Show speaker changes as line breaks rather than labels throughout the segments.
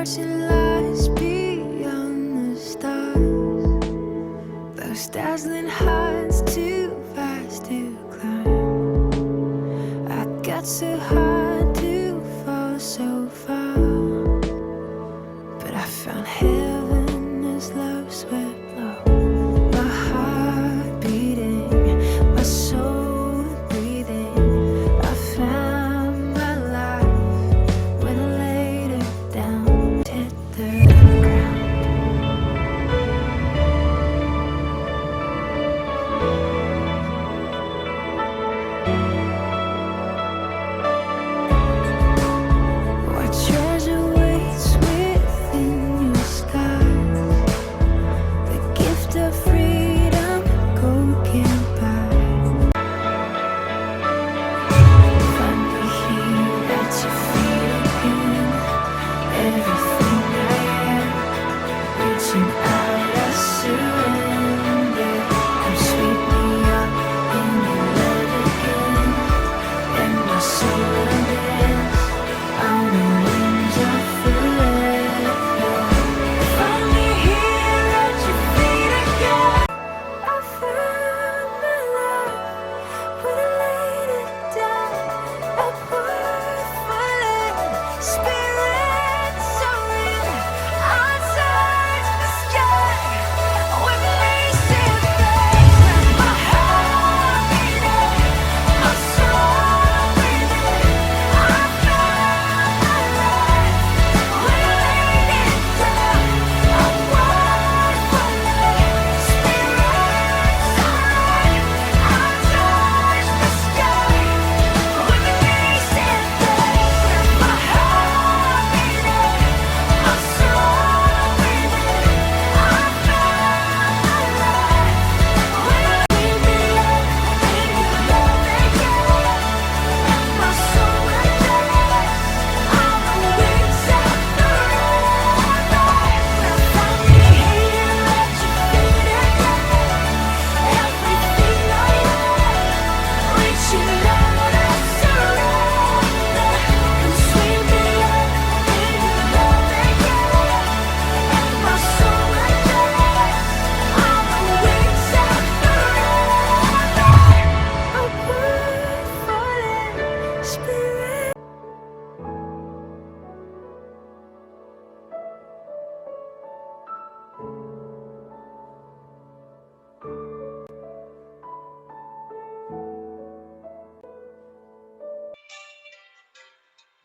watching lies beyond the stars. Those dazzling heights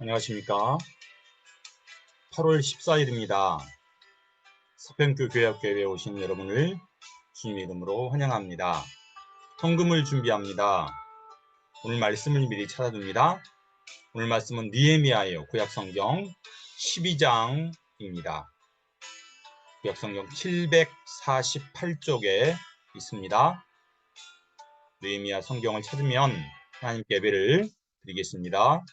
안녕하십니까. 8월 14일입니다. 서평교 교회학교에 오신 여러분을 주님 이름으로 환영합니다. 헌금을 준비합니다. 오늘 말씀을 미리 찾아둡니다. 오늘 말씀은 니에미아예요. 구약성경 12장입니다. 구약성경 748쪽에 있습니다. 느헤미야 성경을 찾으면 하나님께 예배를 드리겠습니다.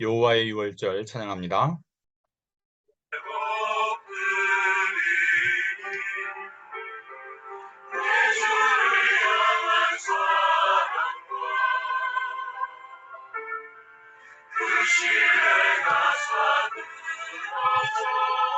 여호와의 유월절 찬양합니다. 그 시대가 사는 거죠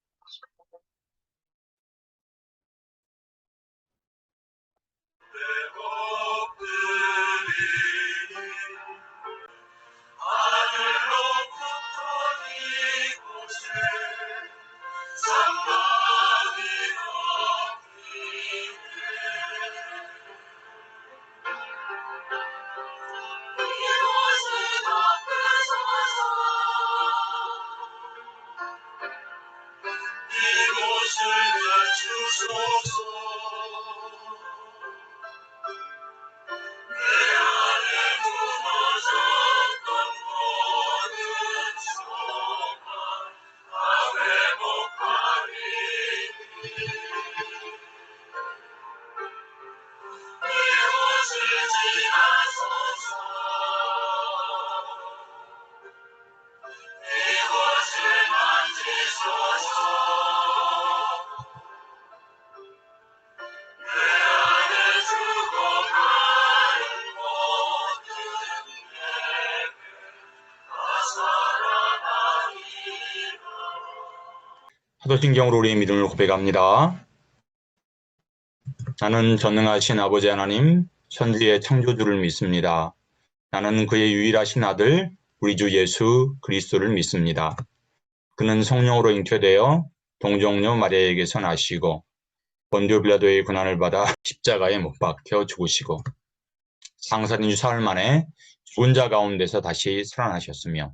도신 경으로 우리의 믿음을 고백합니다. 나는 전능하신 아버지 하나님, 천지의 창조주를 믿습니다. 나는 그의 유일하신 아들, 우리 주 예수 그리스도를 믿습니다. 그는 성령으로 잉태되어 동정녀 마리아에게서 나시고 본디오 빌라도의 고난을 받아 십자가에 못 박혀 죽으시고 상살인 주 사흘 만에 죽은 자 가운데서 다시 살아나셨으며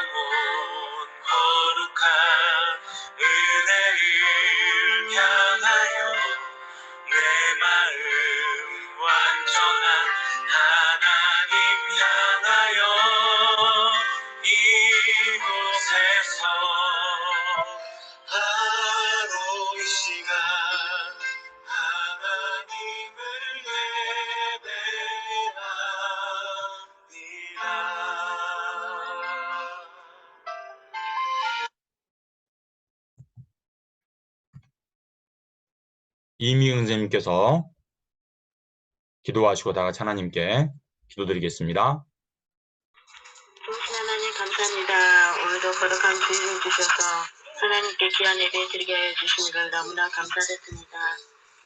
영혼 거룩
선생님께서 기도하시고 다 같이 하나님께 기도드리겠습니다.
하나님 감사합니다. 오늘도 거룩한 주일을 주셔서 하나님께 귀한 예배 드리게 해 주신 걸 너무나 감사드립니다.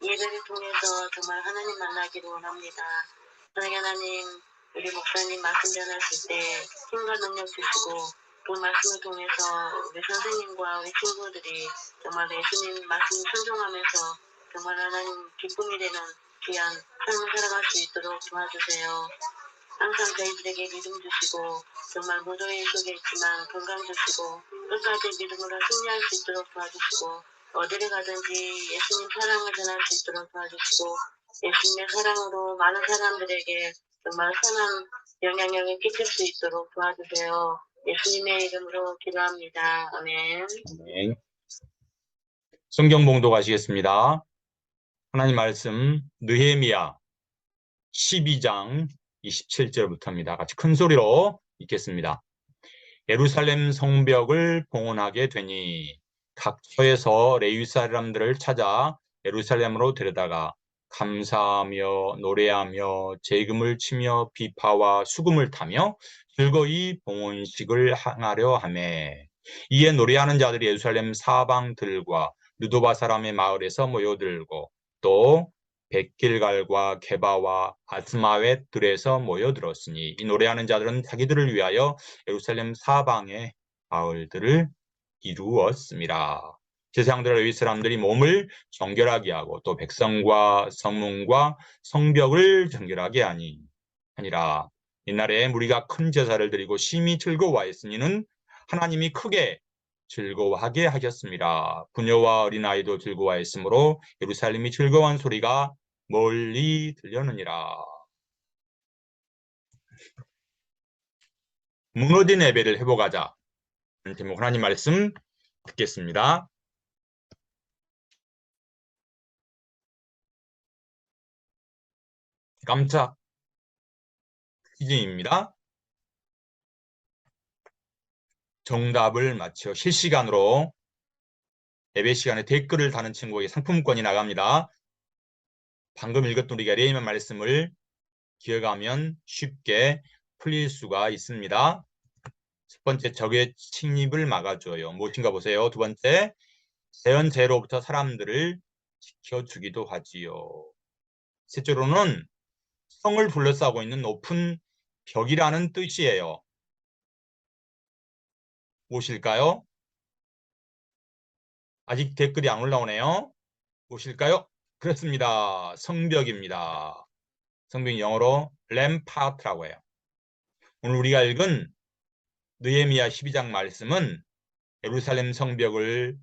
이 예배를 통해서 정말 하나님 만나기를 원합니다. 하나님, 우리 목사님 말씀 전하실 때 힘과 능력 주시고 그 말씀을 통해서 우리 선생님과 우리 친구들이 정말 예수님 말씀 순종하면서 정말 하나님 기쁨이 되는 귀한 삶을 살아갈 수 있도록 도와주세요. 항상 저희들에게 믿음 주시고 정말 무도의 속에 있지만 건강 주시고 끝까지 믿음으로 승리할 수 있도록 도와주시고 어디를 가든지 예수님 사랑을 전할 수 있도록 도와주시고 예수님의 사랑으로 많은 사람들에게 정말 선한 영향력을 끼칠 수 있도록 도와주세요. 예수님의 이름으로 기도합니다. 아멘.
아멘. 성경 봉독하시겠습니다. 하나님 말씀 느헤미야 12장 27절부터입니다. 같이 큰 소리로 읽겠습니다. 예루살렘 성벽을 봉헌하게 되니 각처에서 레위 사람들을 찾아 예루살렘으로 데려다가 감사하며 노래하며 재금을 치며 비파와 수금을 타며 즐거이 봉헌식을 행하려 하매 이에 노래하는 자들이 예루살렘 사방들과 느도바 사람의 마을에서 모여들고 또 백길갈과 게바와 아스마웻 들에서 모여들었으니 이 노래하는 자들은 자기들을 위하여 예루살렘 사방의 마을들을 이루었습니다. 제사장들과 레위 사람들이 몸을 정결하게 하고 또 백성과 성문과 성벽을 정결하게 하니 아니라 옛날에 무리가 큰 제사를 드리고 심히 즐거워하였으니는 하나님이 크게 즐거워하게 하셨습니다. 부녀와 어린아이도 즐거워했으므로 예루살렘이 즐거워한 소리가 멀리 들려느니라. 무너진 예배를 회복하자. 제목 하나님 말씀 듣겠습니다. 깜짝 퀴즈입니다. 정답을 맞춰 실시간으로 예배 시간에 댓글을 다는 친구에게 상품권이 나갑니다. 방금 읽었던 우리가 레이만 말씀을 기억하면 쉽게 풀릴 수가 있습니다. 첫 번째 적의 침입을 막아줘요. 무엇인가 보세요. 두 번째 재현재로부터 사람들을 지켜주기도 하지요. 셋째로는 성을 둘러싸고 있는 높은 벽이라는 뜻이에요. 무엇일까요? 아직 댓글이 안 올라오네요. 무엇일까요? 그렇습니다. 성벽입니다. 성벽 영어로 램파트라고 해요. 오늘 우리가 읽은 느헤미야 12장 말씀은 예루살렘 성벽을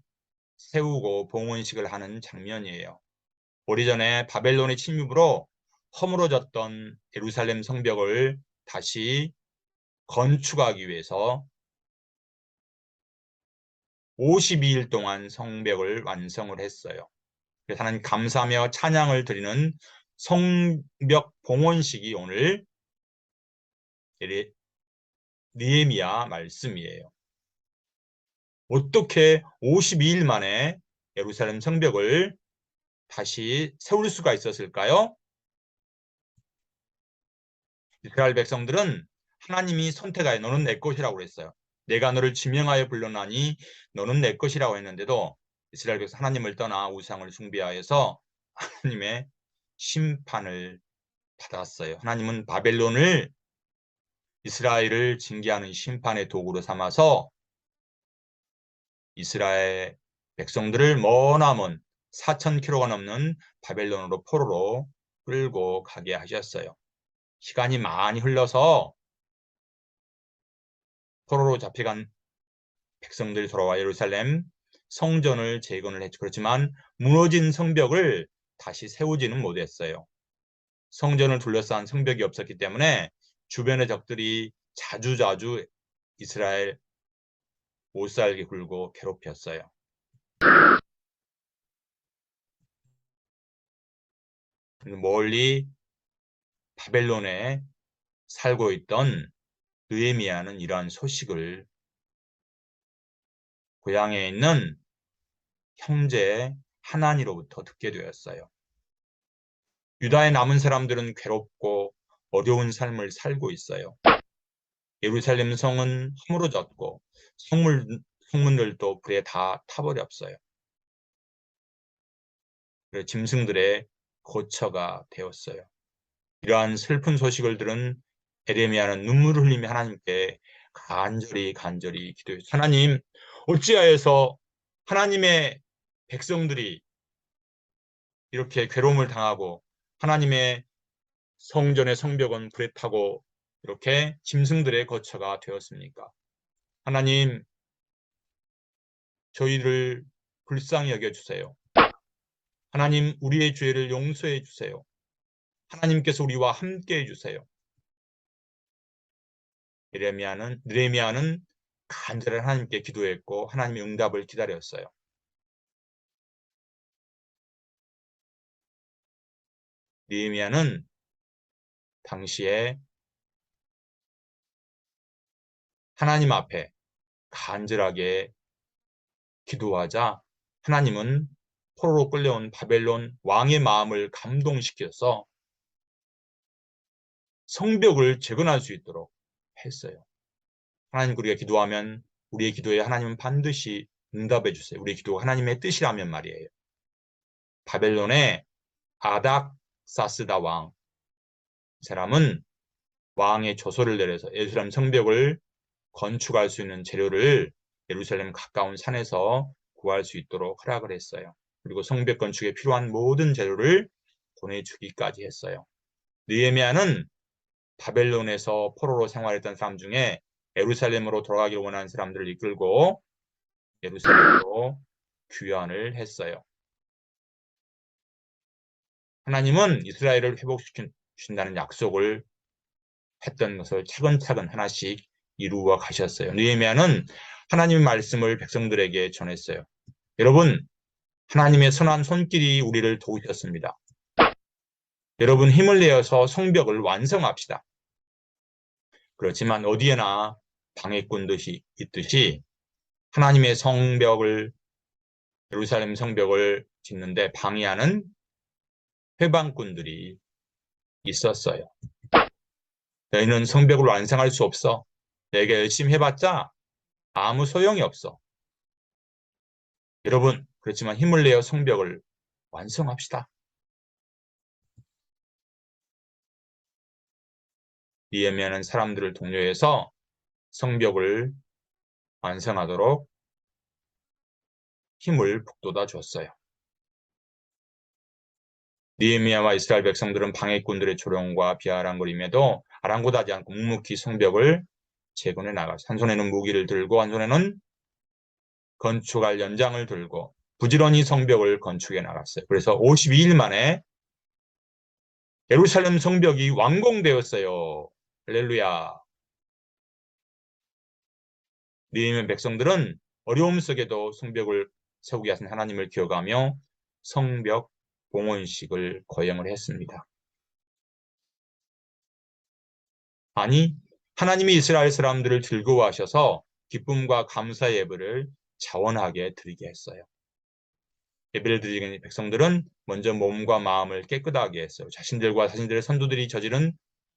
세우고 봉헌식을 하는 장면이에요. 오래전에 바벨론의 침입으로 허물어졌던 예루살렘 성벽을 다시 건축하기 위해서 52일 동안 성벽을 완성을 했어요. 그래서 하나님 감사하며 찬양을 드리는 성벽 봉헌식이 오늘 느헤미야 말씀이에요. 어떻게 52일 만에 예루살렘 성벽을 다시 세울 수가 있었을까요? 이스라엘 백성들은 하나님이 선택하여 너는 내 것이라고 그랬어요. 내가 너를 지명하여 불러나니 너는 내 것이라고 했는데도 이스라엘 백성 하나님을 떠나 우상을 숭배하여서 하나님의 심판을 받았어요. 하나님은 바벨론을 이스라엘을 징계하는 심판의 도구로 삼아서 이스라엘 백성들을 머나먼 4,000km가 넘는 바벨론으로 포로로 끌고 가게 하셨어요. 시간이 많이 흘러서 포로로 잡혀간 백성들이 돌아와 예루살렘 성전을 재건을 했죠. 그렇지만 무너진 성벽을 다시 세우지는 못했어요. 성전을 둘러싼 성벽이 없었기 때문에 주변의 적들이 자주자주 이스라엘 못살게 굴고 괴롭혔어요. 멀리 바벨론에 살고 있던 느헤미야는 이러한 소식을 고향에 있는 형제 하나니로부터 듣게 되었어요. 유다에 남은 사람들은 괴롭고 어려운 삶을 살고 있어요. 예루살렘 성은 허물어졌고 성물, 성문들도 불에 다 타버렸어요. 그래서 짐승들의 고처가 되었어요. 이러한 슬픈 소식을 들은 에레미야는 눈물을 흘리며 하나님께 간절히 간절히 기도했어요. 하나님 어찌하여서 하나님의 백성들이 이렇게 괴로움을 당하고 하나님의 성전의 성벽은 불에 타고 이렇게 짐승들의 거처가 되었습니까? 하나님 저희를 불쌍히 여겨 주세요. 하나님 우리의 죄를 용서해 주세요. 하나님께서 우리와 함께 해 주세요. 예레미야는 느헤미야는 간절한 하나님께 기도했고 하나님의 응답을 기다렸어요. 느헤미야는 당시에 하나님 앞에 간절하게 기도하자 하나님은 포로로 끌려온 바벨론 왕의 마음을 감동시켜서 성벽을 재건할 수 있도록 했어요. 하나님 우리가 기도하면 우리의 기도에 하나님은 반드시 응답해 주세요. 우리의 기도가 하나님의 뜻이라면 말이에요. 바벨론의 아닥 사스다 왕. 이 사람은 왕의 조서를 내려서 예루살렘 성벽을 건축할 수 있는 재료를 예루살렘 가까운 산에서 구할 수 있도록 허락을 했어요. 그리고 성벽 건축에 필요한 모든 재료를 보내주기까지 했어요. 느헤미야는 바벨론에서 포로로 생활했던 사람 중에 예루살렘으로 돌아가기를 원하는 사람들을 이끌고 예루살렘으로 귀환을 했어요. 하나님은 이스라엘을 회복시킨다는 약속을 했던 것을 차근차근 하나씩 이루어 가셨어요. 느헤미야는 하나님의 말씀을 백성들에게 전했어요. 여러분, 하나님의 선한 손길이 우리를 도우셨습니다. 여러분 힘을 내어서 성벽을 완성합시다. 그렇지만 어디에나 방해꾼듯이 있듯이 하나님의 성벽을 예루살렘 성벽을 짓는데 방해하는 회방꾼들이 있었어요. 너희는 성벽을 완성할 수 없어. 내가 열심히 해봤자 아무 소용이 없어. 여러분, 그렇지만 힘을 내어 성벽을 완성합시다. 니에미아는 사람들을 독려해서 성벽을 완성하도록 힘을 북돋아 줬어요. 니에미아와 이스라엘 백성들은 방해꾼들의 조롱과 비아랑거림에도 아랑곳하지 않고 묵묵히 성벽을 재건해 나갔어요. 한 손에는 무기를 들고 한 손에는 건축할 연장을 들고 부지런히 성벽을 건축해 나갔어요. 그래서 52일 만에 예루살렘 성벽이 완공되었어요. 할렐루야. 니에미아 백성들은 어려움 속에도 성벽을 세우게 하신 하나님을 기억하며 성벽 봉헌식을 거행을 했습니다. 아니 하나님이 이스라엘 사람들을 즐거워하셔서 기쁨과 감사 예배를 자원하게 드리게 했어요. 예배를 드리는 백성들은 먼저 몸과 마음을 깨끗하게 했어요. 자신들과 자신들의 선두들이 저지른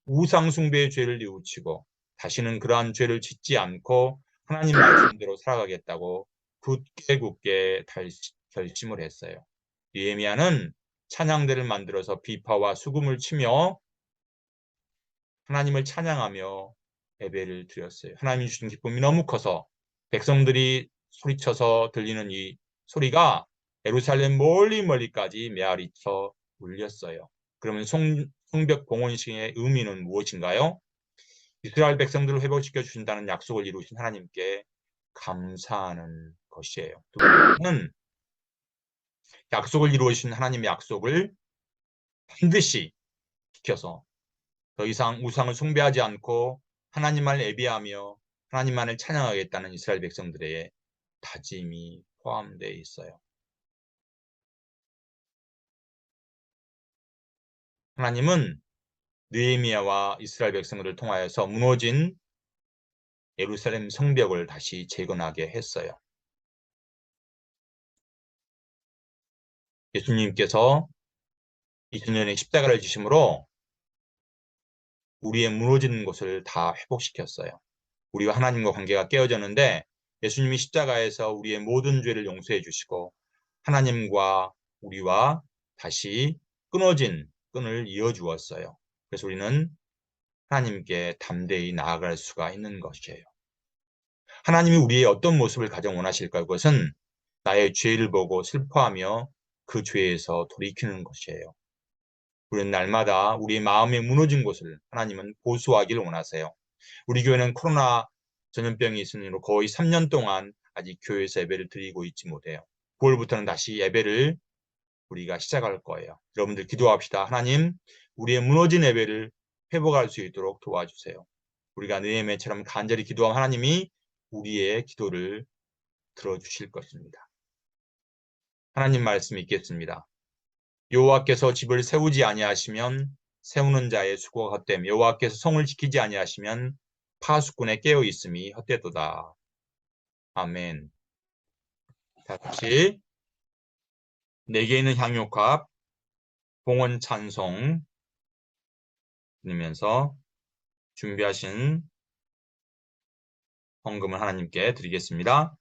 우상 숭배의 죄를 뉘우치고 다시는 그러한 죄를 짓지 않고 하나님 말씀대로 살아가겠다고 굳게 굳게 결심을 했어요. 예미야는 찬양대를 만들어서 비파와 수금을 치며 하나님을 찬양하며 예배를 드렸어요. 하나님이 주신 기쁨이 너무 커서 백성들이 소리쳐서 들리는 이 소리가 예루살렘 멀리 멀리까지 메아리쳐 울렸어요. 그러면 송, 성벽 봉헌식의 의미는 무엇인가요? 이스라엘 백성들을 회복시켜 주신다는 약속을 이루신 하나님께 감사하는 것이에요. 두 번째는 약속을 이루어주신 하나님의 약속을 반드시 지켜서 더 이상 우상을 숭배하지 않고 하나님만 예비하며 하나님만을 찬양하겠다는 이스라엘 백성들의 다짐이 포함되어 있어요. 하나님은 느헤미야와 이스라엘 백성들을 통하여서 무너진 예루살렘 성벽을 다시 재건하게 했어요. 예수님께서 2000년의 십자가를 지심으로 우리의 무너진 곳을 다 회복시켰어요. 우리와 하나님과 관계가 깨어졌는데 예수님이 십자가에서 우리의 모든 죄를 용서해 주시고 하나님과 우리와 다시 끊어진 끈을 이어 주었어요. 그래서 우리는 하나님께 담대히 나아갈 수가 있는 것이에요. 하나님이 우리의 어떤 모습을 가장 원하실까? 그것은 나의 죄를 보고 슬퍼하며 그 죄에서 돌이키는 것이에요. 우리는 날마다 우리의 마음에 무너진 곳을 하나님은 보수하기를 원하세요. 우리 교회는 코로나 전염병이 있으므로 거의 3년 동안 아직 교회에서 예배를 드리고 있지 못해요. 9월부터는 다시 예배를 우리가 시작할 거예요. 여러분들 기도합시다. 하나님, 우리의 무너진 예배를 회복할 수 있도록 도와주세요. 우리가 느헤미야처럼 간절히 기도한 하나님이 우리의 기도를 들어주실 것입니다. 하나님 말씀 있겠습니다. 여호와께서 집을 세우지 아니하시면 세우는 자의 수고가 헛됨 여호와께서 성을 지키지 아니하시면 파수꾼에 깨어 있음이 헛되도다. 아멘. 다 같이 4개 있는 향유값, 봉헌 찬송 드리면서 준비하신 헌금을 하나님께 드리겠습니다.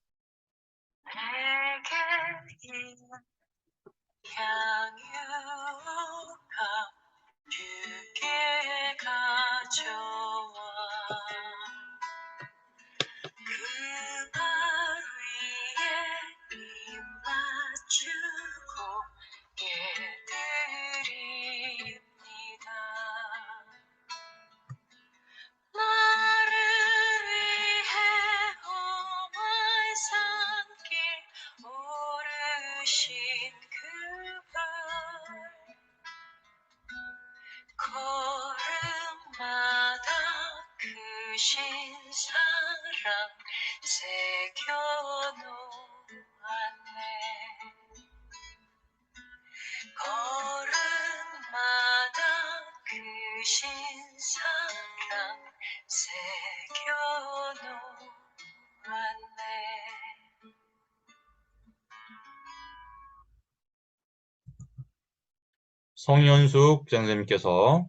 성현숙 장선생님께서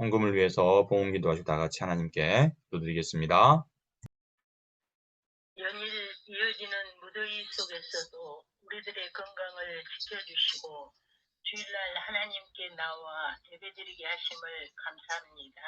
헌금을 위해서 봉헌 기도 하시고 다 같이 하나님께 기도드리겠습니다.
연일 이어지는 무더위 속에서도 우리들의 건강을 지켜주시고 주일날 하나님께 나와 예배드리게 하심을 감사합니다.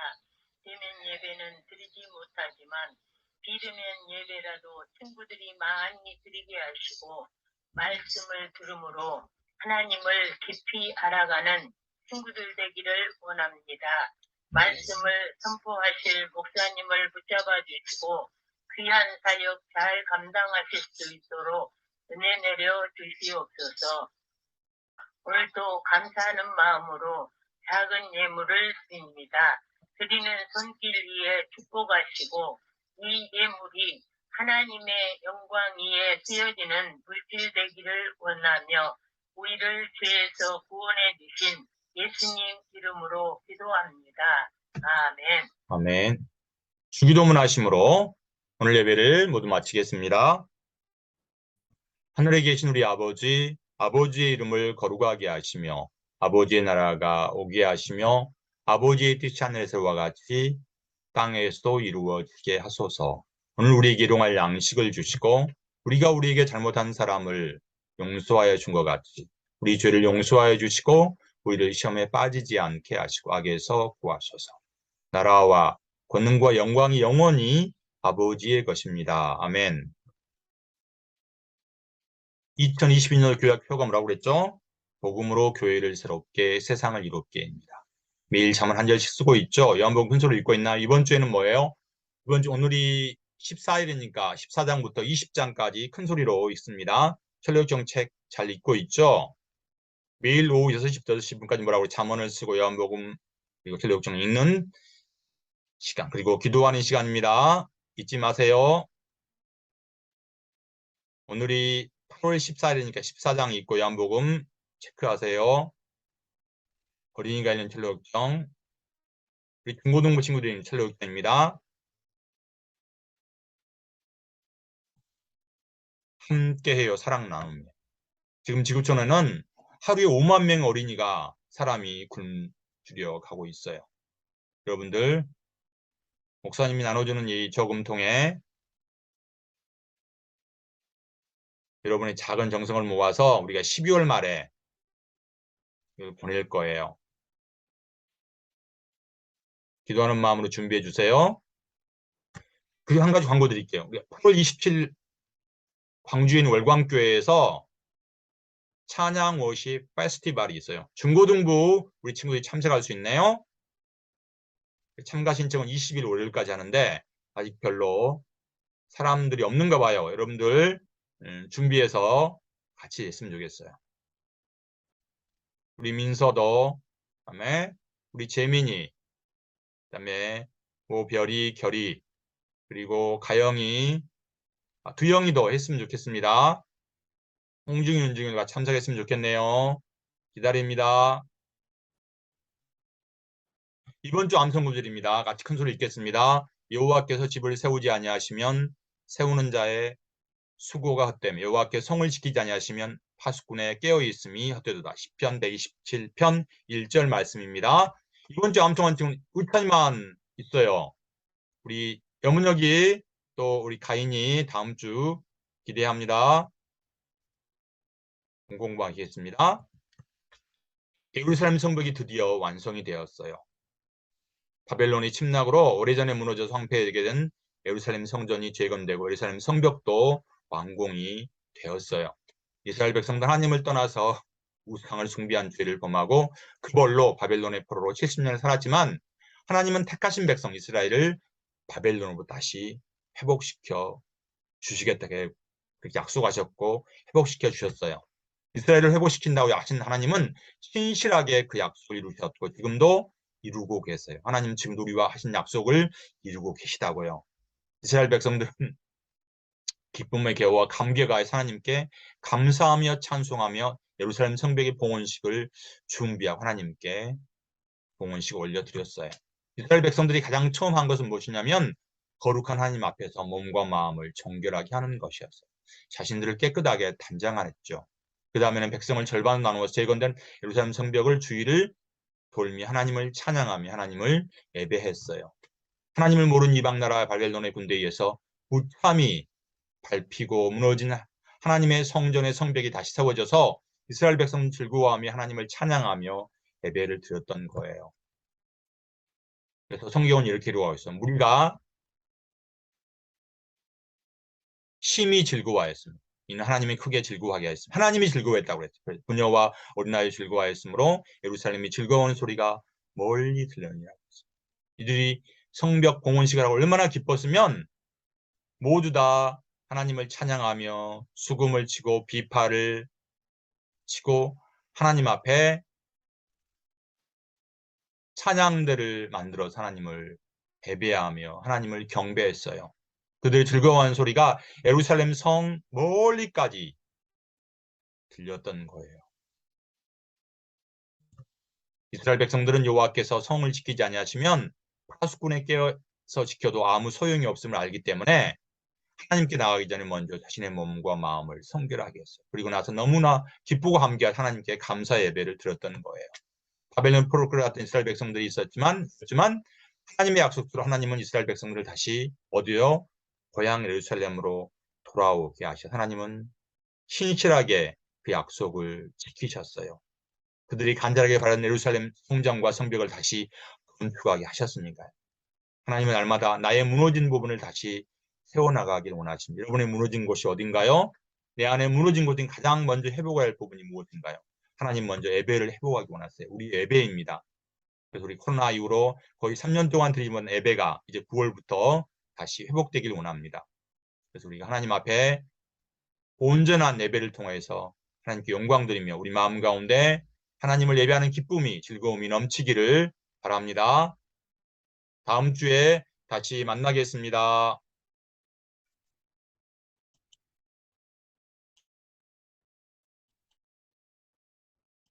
대면 예배는 드리지 못하지만 비대면 예배라도 친구들이 많이 드리게 하시고 말씀을 들음으로 하나님을 깊이 알아가는 친구들 되기를 원합니다. 말씀을 선포하실 목사님을 붙잡아 주시고 귀한 사역 잘 감당하실 수 있도록 은혜 내려 주시옵소서. 오늘도 감사하는 마음으로 작은 예물을 드립니다. 드리는 손길 위에 축복하시고 이 예물이 하나님의 영광 위에 쓰여지는 물질 되기를 원하며 우리를 죄에서 구원해 주신 예수님 이름으로 기도합니다. 아멘.
아멘. 주기도문 하심으로 오늘 예배를 모두 마치겠습니다. 하늘에 계신 우리 아버지, 아버지의 이름을 거룩하게 하시며 아버지의 나라가 오게 하시며 아버지의 뜻이 하늘에서와 같이 땅에서도 이루어지게 하소서. 오늘 우리에게 일용할 양식을 주시고 우리가 우리에게 잘못한 사람을 용서하여 준 것 같이 우리 죄를 용서하여 주시고 우리를 시험에 빠지지 않게 하시고 악에서 구하소서. 나라와 권능과 영광이 영원히 아버지의 것입니다. 아멘. 2022년 교약 표가 뭐라고 그랬죠? 복음으로 교회를 새롭게 세상을 이롭게입니다. 매일 잠을 한 절씩 쓰고 있죠. 요한복음 큰소리 읽고 있나? 이번 주에는 뭐예요? 이번 주 오늘이 14일이니까 14장부터 20장까지 큰 소리로 읽습니다. 철력정 책 잘 읽고 있죠? 매일 오후 6시부터 6시 분까지 뭐라고 잠언을 쓰고 요한복음 그리고 철력정 읽는 시간 그리고 기도하는 시간입니다. 잊지 마세요. 오늘이 8월 14일이니까 14장 있고 요한복음 체크하세요. 어린이가 있는 철로역정 우리 중고등부 친구들이 있는 철로역정입니다. 함께해요 사랑 나눔. 지금 지구촌에는 하루에 5만 명 어린이가 사람이 굶주려 가고 있어요. 여러분들 목사님이 나눠주는 이 저금 통에 여러분의 작은 정성을 모아서 우리가 12월 말에 이걸 보낼 거예요. 기도하는 마음으로 준비해 주세요. 그리고 한 가지 광고 드릴게요. 우리가 8월 27일 있는 월광교회에서 찬양 워십 페스티벌이 있어요. 중고등부 우리 친구들이 참석할 수 있네요. 참가 신청은 20일 월요일까지 하는데 아직 별로 사람들이 없는가 봐요. 여러분들 음, 준비해서 같이 했으면 좋겠어요. 우리 민서도, 그다음에 우리 재민이, 그다음에 뭐 별이, 결이, 그리고 가영이, 아, 두영이도 했으면 좋겠습니다. 홍중이, 윤중이가 참석했으면 좋겠네요. 기다립니다. 이번 주 암송 구절입니다. 같이 큰 소리 읽겠습니다. 여호와께서 집을 세우지 아니하시면 세우는 자의 수고가 헛되며 여호와께 성을 지키지 아니하시면 파수꾼의 깨어 있음이 헛되도다. 시편 127편 1절 말씀입니다. 이번 주 암송한 지금 의찬이만 있어요. 우리 여문혁이 또 우리 가인이 다음 주 기대합니다. 공공부하겠습니다. 예루살렘 성벽이 드디어 완성이 되었어요. 바벨론의 침략으로 오래전에 무너져서 황폐하게 된 예루살렘 성전이 재건되고 예루살렘 성벽도 완공이 되었어요. 이스라엘 백성들 하나님을 떠나서 우상을 숭배한 죄를 범하고 그벌로 바벨론의 포로로 70년을 살았지만 하나님은 택하신 백성 이스라엘을 바벨론으로 다시 회복시켜 주시겠다게 그렇게 약속하셨고 회복시켜 주셨어요. 이스라엘을 회복시킨다고 하신 하나님은 신실하게 그 약속을 이루셨고 지금도 이루고 계세요. 하나님 지금 우리와 하신 약속을 이루고 계시다고요. 이스라엘 백성들은 기쁨의 개와 감개가 하나님께 감사하며 찬송하며 예루살렘 성벽의 봉헌식을 준비하고 하나님께 봉헌식 올려드렸어요. 이스라엘 백성들이 가장 처음 한 것은 무엇이냐면 거룩한 하나님 앞에서 몸과 마음을 정결하게 하는 것이었어요. 자신들을 깨끗하게 단장하였죠. 그 다음에는 백성을 절반 나누어서 재건된 예루살렘 성벽을 주위를 돌미 하나님을 찬양하며 하나님을 예배했어요. 하나님을 모르는 이방 나라 바벨론의 군대에 의해서 무참히 밟히고 무너진 하나님의 성전의 성벽이 다시 세워져서 이스라엘 백성 즐거워하며 하나님을 찬양하며 예배를 드렸던 거예요. 그래서 성경은 이렇게 이루어 있어요. 우리가 심히 즐거워하였습니다. 이는 하나님이 크게 즐거워하게 하였습니다. 하나님이 즐거워했다고 그랬죠. 부녀와 어린아이 즐거워하였으므로 예루살렘이 즐거운 소리가 멀리 들렸니라. 이들이 성벽 공헌식을 하고 얼마나 기뻤으면 모두 다 하나님을 찬양하며 수금을 치고 비파를 치고 하나님 앞에 찬양들을 만들어서 하나님을 예배하며 하나님을 경배했어요. 그들 즐거워하는 소리가 예루살렘 성 멀리까지 들렸던 거예요. 이스라엘 백성들은 여호와께서 성을 지키지 아니하시면 파수꾼에 깨어서 지켜도 아무 소용이 없음을 알기 때문에 하나님께 나가기 전에 먼저 자신의 몸과 마음을 성결하게 했어요. 그리고 나서 너무나 기쁘고 함께한 하나님께 감사 예배를 드렸던 거예요. 바벨론 포로 끌어갔던 이스라엘 백성들이 있었지만, 있었지만 하나님의 약속대로 하나님은 이스라엘 백성들을 다시 어디요? 고향 예루살렘으로 돌아오게 하셔. 하나님은 신실하게 그 약속을 지키셨어요. 그들이 간절하게 바라는 예루살렘 성전과 성벽을 다시 건축하게 하셨으니까요. 하나님은 날마다 나의 무너진 부분을 다시 세워나가길 원하십니다. 여러분의 무너진 곳이 어딘가요? 내 안에 무너진 곳인 가장 먼저 회복해야 할 부분이 무엇인가요? 하나님 먼저 예배를 회복하기 원하세요. 우리 예배입니다. 그래서 우리 코로나 이후로 거의 3년 동안 드리던 예배가 이제 9월부터 다시 회복되길 원합니다. 그래서 우리가 하나님 앞에 온전한 예배를 통해서 하나님께 영광 드리며 우리 마음 가운데 하나님을 예배하는 기쁨이 즐거움이 넘치기를 바랍니다. 다음 주에 다시 만나겠습니다.